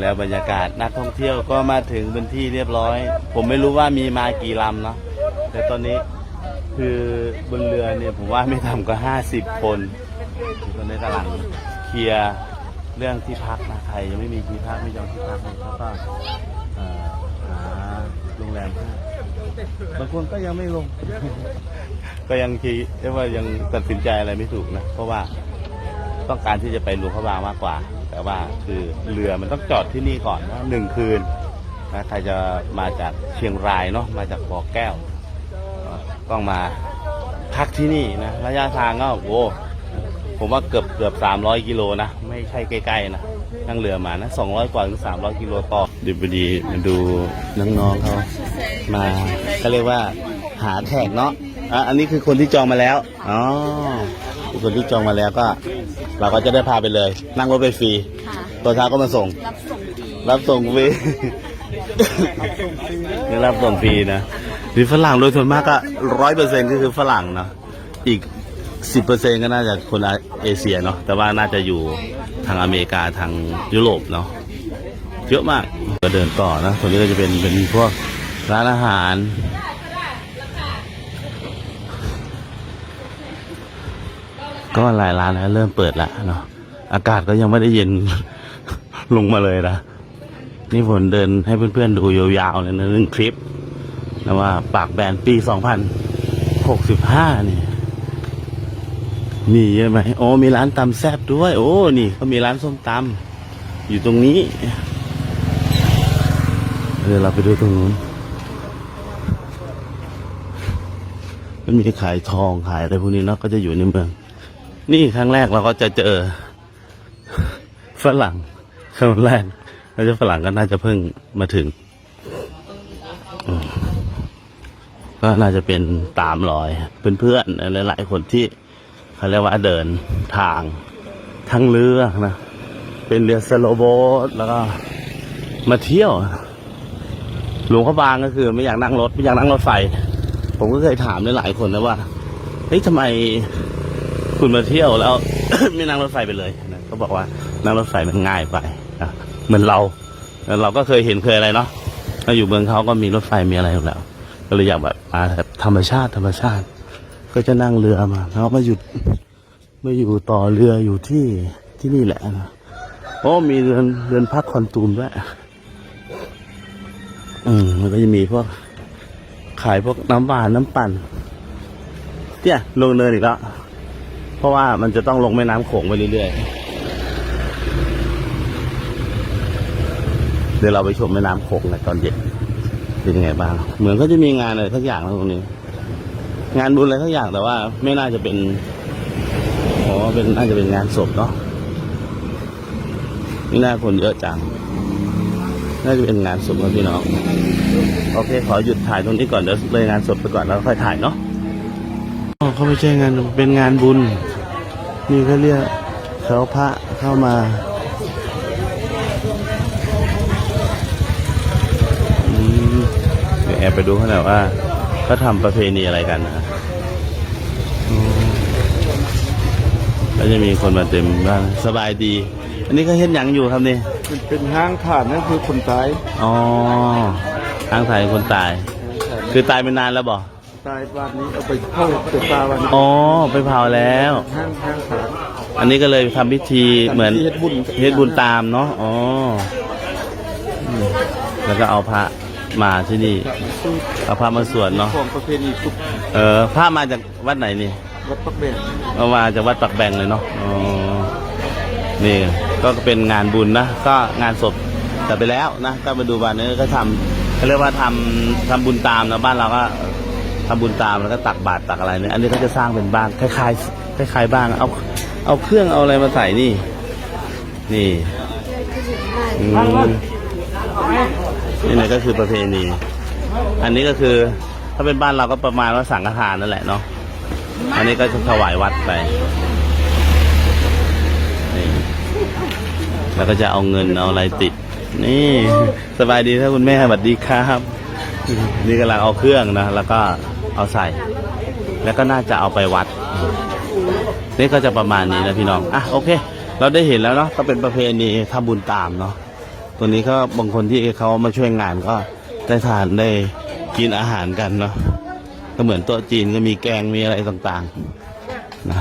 แล้วบรรยากาศนักท่องเที่ยวก็มาถึงเป็นที่เรียบร้อย ผมไม่รู้ว่ามีมากี่ลำเนาะแต่ตอนนี้คือบนเรือเนี่ยผมว่าไม่ต่ำกว่าห้าสิบคนตอนนี้กำลังเคลียร์เรื่องที่พักนะใครยังไม่มีที่พักไม่จองที่พักเลยเขาก็หาโรงแรมบางคนก็ยังไม่ลง ก็ยังคิดว่ายังตัดสินใจอะไรไม่ถูกนะเพราะว่าต้องการที่จะไปหลวงพระบางมากกว่า แต่ว่าคือเรือมันต้องจอดที่นี่ก่อนว่าหนึ่งคืนนะใครจะมาจากเชียงรายเนาะมาจากบ่อแก้ว ต้องมาพักที่นี่นะระยะทางก็โอ้ผมว่าเกือบเกือบสามร้อยกิโลนะ ไม่ใช่ใกล้ๆนะนั่งเรือมานะสองร้อยกว่าถึงสามร้อยกิโลต่อดีพอดีมาดูน้องๆเขามาก็เรียกว่าหาแขกเนาะอะอันนี้คือคนที่จองมาแล้ว อ๋อคนที่จองมาแล้วก็ เราก็จะได้พาไปเลย นั่งรถไปฟรีค่ะตอนเช้าก็มาส่ง รับส่งฟรีรับส่งฟรีนี่รับส่งฟรีนะหรือฝรั่งโดยส่วนมากก็ร้อยเปอร์เซ็นต์ก็คือฝรั่งเนาะอีกสิบเปอร์เซ็นต์ก็น่าจะคนเอเชียเนาะแต่ว่าน่าจะอยู่ทางอเมริกาทางยุโรปเนาะเยอะมากก็เดินต่อนะส่วนนี้ก็จะเป็นเป็นพวกร้านอาหาร ก็หลายร้านแล้วเริ่มเปิดล้วเนาะอากาศก็ยังไม่ได้เย็นลงมาเลยนะนี่ผมเดินให้เพื่อนๆดูยาวๆเลยนะหนึ่งคลิปนะว่าปากแบรนด์ปี2065นี่นี่ใช่ไหมโอ้มีร้านตำแซบด้วย โอ้นี่เขามีร้านส้มตำอยู่ตรงนี้เดี๋ยวเราไปดูตรงนู้นมันมีขายทองขายอะไรพวกนี้เนาะก็จะอยู่ในเมือง นี่ครั้งแรกเราก็จะเจอฝรั่งครั้งแรกแล้วจะฝรั่งก็น่าจะเพิ่งมาถึง ก็น่าจะเป็นตามรอยเพื่อนๆหลายๆคนที่เขาเรียกว่าเดินทางทั้งเรือนะ เป็นเรือสโลโบทแล้วก็มาเที่ยว หลวงพระบางก็คือ ไม่อยากนั่งรถ ไม่อยากนั่งรถไฟ ผมก็เคยถามหลายๆคนนะว่าเฮ้ยทำไม คุณมาเที่ยวแล้ว ไม่นั่งรถไฟไปเลยนะเขาบอกว่านั่งรถไฟมันง่ายไปนะเหมือนเราแล้วเราก็เคยเห็นเคยอะไรเนาะเราอยู่เมืองเขาก็มีรถไฟมีอะไรอยู่แล้วก็เลยอยากแบบมาแบบธรรมชาติธรรมชาติ ก็จะนั่งเรือมาแล้วมาหยุดมาอยู่ต่อเรืออยู่ที่ที่นี่แหละนะโอ้มีเรือนเรือนพักคอนตูมด้วยอืมมันก็จะมีพวกขายพวกน้ำหวานน้ำปั่นเนี่ยลงเนินอีกแล้ว เพราะว่ามันจะต้องลงแม่น้ำโขงไปเรื่อยๆ เดี๋ยวเราไปชมแม่น้ำโขงในตอนเย็นเป็นยังไงบ้าง เหมือนเขาจะมีงานอะไรทักอย่างนะตรงนี้ งานบุญอะไรทักอย่างแต่ว่า ไม่น่าจะเป็นอ๋อเป็นน่าจะเป็นงานศพเนาะนี่น่าคนเยอะจัง น่าจะเป็นงานศพนะพี่น้อง โอเค ขอหยุดถ่ายตรงนี้ก่อนเดี๋ยวเลยงานศพไปก่อนแล้วค่อยถ่ายเนาะ เขาไม่ใช่งานเป็นงานบุญ นี่เขาเรียกเขาพระเข้ามาอืมเดี๋ยวแอบไปดูเขาหน่อยว่าเขาทำประเพณีอะไรกันนะอืมแล้วจะมีคนมาเต็มบ้านสบายดี อันนี้ก็เห็นหยังอยู่ครับนี่มันเป็นห้างขาดนั่นคือคนตายอ๋อทางไทยคนตาย คือตายไปนานแล้วบ่ ตายบ้านนี้เอาไปเข้าเก็บปลาวันอ๋อไปเผาแล้ว ห้างห้างขาดอันนี้ก็เลยทำพิธีเหมือนทำพิธีเฮ็ดบุญเฮ็ดบุญตามเนาะอ๋ออืมแล้วก็เอาพระมาที่นี่ซึ่งเอาพระมาสวดเนาะของประเพณีทุกเออพระมาจากวัดไหนนี่ วัดปักแบงเอามาจากวัดปักแบงเลยเนาะอ๋อนี่ก็เป็นงานบุญนะ ก็งานศพแต่ไปแล้วนะ ก็มาดูบ้านนี้ก็ทำเขาเรียกว่าทำทำบุญตามนะบ้านเราก็ ทำบุญตามแล้วก็ตักบาตรตักอะไรเนี่ยอันนี้เขาจะสร้างเป็นบ้านคล้ายๆคล้ายๆบ้านเอาเอาเครื่องเอาอะไรมาใส่นี่ นี่นี่นี่ก็คือประเพณี อันนี้ก็คือถ้าเป็นบ้านเราก็ประมาณว่าสังฆทานนั่นแหละเนาะอันนี้ก็จะถวายวัดไปนี่แล้วก็จะเอาเงินเอาอะไรติด นี่สบายดีถ้าคุณแม่สวัสดีครับ นี่กำลังเอาเครื่องนะ แล้วก็ เอาใส่ แล้วก็น่าจะเอาไปวัด นี่ก็จะประมาณนี้นะพี่น้องอะโอเค เราได้เห็นแล้วเนาะก็เป็นประเพณีทำบุญตามเนาะตัวนี้ก็บางคนที่เขามาช่วยงานก็ได้ทานได้กินอาหารกันเนาะก็เหมือนโต๊ะจีนก็มีแกงมีอะไรต่างๆนะ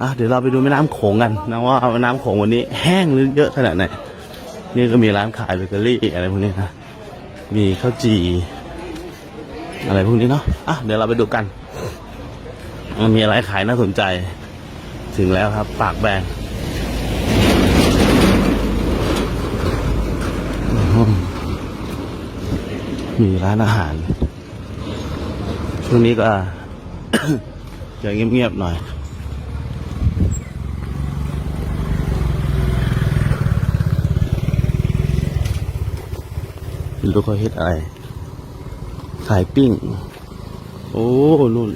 อะเดี๋ยวเราไปดูแม่น้ำโขงกันนะว่าแม่น้ำโขงวันนี้แห้งหรือเยอะขนาดไหนนี่ก็มีร้านขายเบเกอรี่อะไรพวกนี้นะมีข้าวจี่ อะไรพวกนี้เนาะอะเดี๋ยวเราไปดูกัน มันมีอะไรขายน่าสนใจ ถึงแล้วครับ ปากแบงมีร้านอาหาร ช่วงนี้ก็จะเงียบๆหน่อยไม่รู้เขาเฮ็ดอะไร ขายปิ้ง โอ้นู่น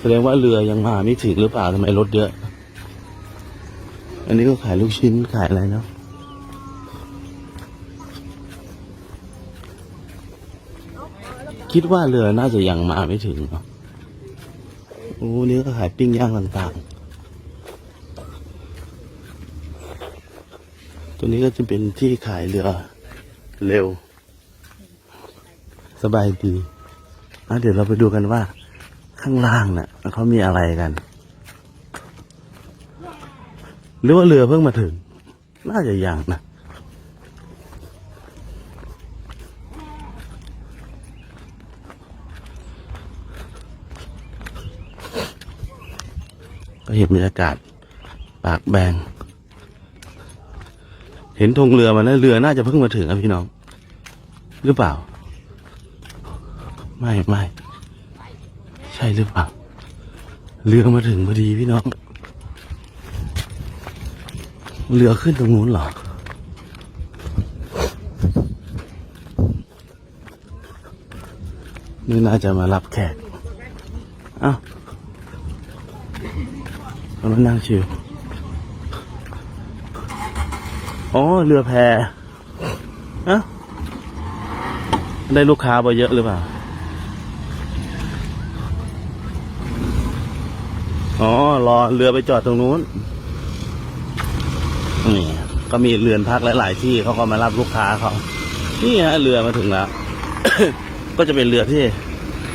แสดงว่าเรือยังมาไม่ถึงหรือเปล่าทำไมรถเยอะ อันนี้ก็ขายลูกชิ้นขายอะไรเนาะคิดว่าเรือน่าจะยังมาไม่ถึงเนาะโอ้นี่ก็ขายปิ้งย่างต่างๆ ตัวนี้ก็จะเป็นที่ขายเรือเร็ว สบายดีอะเดี๋ยวเราไปดูกันว่า ข้างล่างน่ะเขามีอะไรกัน หรือว่าเรือเพิ่งมาถึง น่าจะอยังนะก็เห็นบรรยากาศ ปากแบง เห็นธงเรือมันนะเรือน่าจะเพิ่งมาถึงครับพี่น้อง หรือเปล่า ไม่ไม่ใช่หรือเปล่าเรือมาถึงพอดีพี่น้อง เรือขึ้นตรงนู้นเหรอนี่น่าจะมารับแขกเอ้าเรามานั่งชิวอ๋อ เรือแพอ้าได้ลูกค้าไปเยอะหรือเปล่า อ๋อ รอเรือไปจอดตรงนู้น นี่ก็มีเรือนพักหลาย ๆ ที่เขาก็มารับลูกค้าเขา นี่ฮะเรือมาถึงแล้ว ก็จะเป็นเรือที่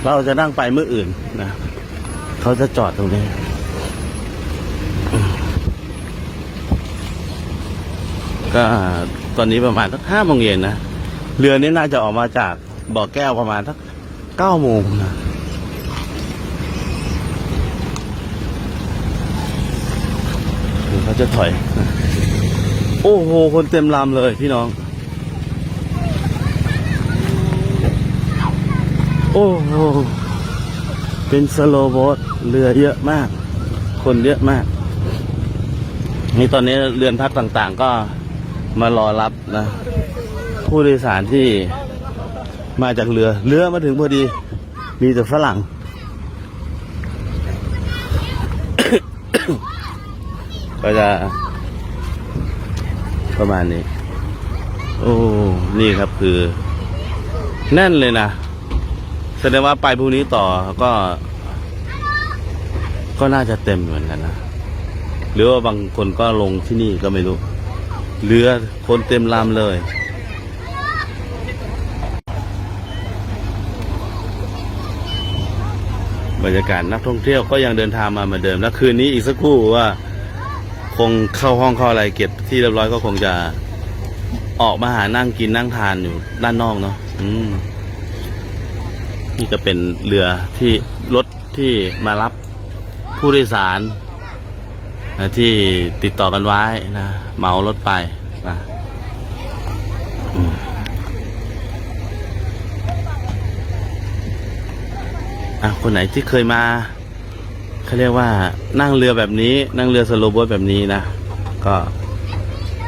เราจะนั่งไปเมื่ออื่นนะเขาจะจอดตรงนี้ก็ตอนนี้ประมาณสักห้าโมงเย็นนะ เรือนี้น่าจะออกมาจากบ่อแก้วประมาณสักเก้าโมงนะ เขาจะถอย โอ้โห คนเต็มลำเลยพี่น้อง โอ้โห เป็นสโลว์โบ๊ทเรือเยอะมาก คนเยอะมาก นี่ตอนนี้เรือนพักต่างๆก็มารอรับนะ ผู้โดยสารที่มาจากเรือ เรือมาถึงพอดี มีแต่ฝรั่ง ก็จะ ประมาณนี้ โอ้ นี่ครับคือ แน่นเลยนะแสดงว่าไปพรุ่งนี้ต่อก็ ก็น่าจะเต็มเหมือนกันนะหรือว่าบางคนก็ลงที่นี่ก็ไม่รู้เรือคนเต็มลำเลยบรรยากาศนักท่องเที่ยวก็ยังเดินทางมาเหมือนเดิม แล้วคืนนี้อีกสักครู่ว่า คงเข้าห้องเข้าอะไรเก็บที่เรียบร้อยก็คงจะออกมาหานั่งกินนั่งทานอยู่ด้านนอกเนาะอืมนี่ก็เป็นเรือที่รถที่มารับผู้โดยสารนะที่ติดต่อกันไว้นะเหมารถไปนะอะคนไหนที่เคยมา เขาเรียกว่านั่งเรือแบบนี้ นั่งเรือสโลบ๊ทแบบนี้นะ ก็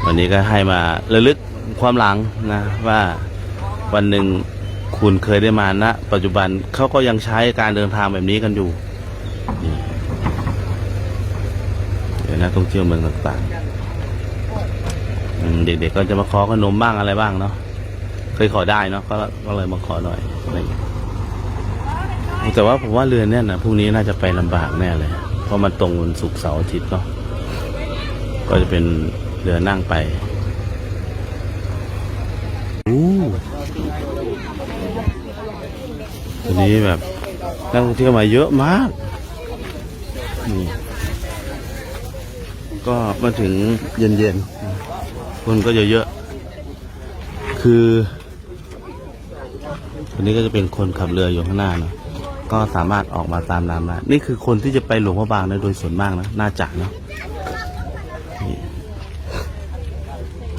วันนี้ก็ให้มาระลึกความหลังนะว่าวันหนึ่งคุณเคยได้มาณปัจจุบันเขาก็ยังใช้การเดินทางแบบนี้กันอยู่เดี๋ยวนะต้องเที่ยวเมืองต่างๆเด็กๆก็จะมาขอขนมบ้างอะไรบ้างเนาะเคยขอได้เนาะก็ก็เลยมาขอหน่อยอะไรอย่างเงี้ย แต่ว่าผมว่าเรือเนี่ยนะพรุ่งนี้น่าจะไปลำบากแน่เลย เพราะมันตรงวันศุกร์เสาร์อาทิตย์เนาะก็จะเป็นเรือนั่งไปวันนี้แบบนักท่องเที่ยวมาเยอะมากนี่ก็มาถึงเย็นๆ คนก็จะเยอะคือวันนี้ก็จะเป็นคนขับเรืออยู่ข้างหน้าเนาะ ก็สามารถออกมาตามน้ำได้นี่คือคนที่จะไปหลวงพระบางนะโดยส่วนมากนะน่าจะเนาะ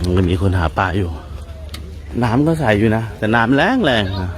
มันก็มีคนหาปลาอยู่ น้ำก็ใสอยู่นะ แต่น้ำแรงแรงนะ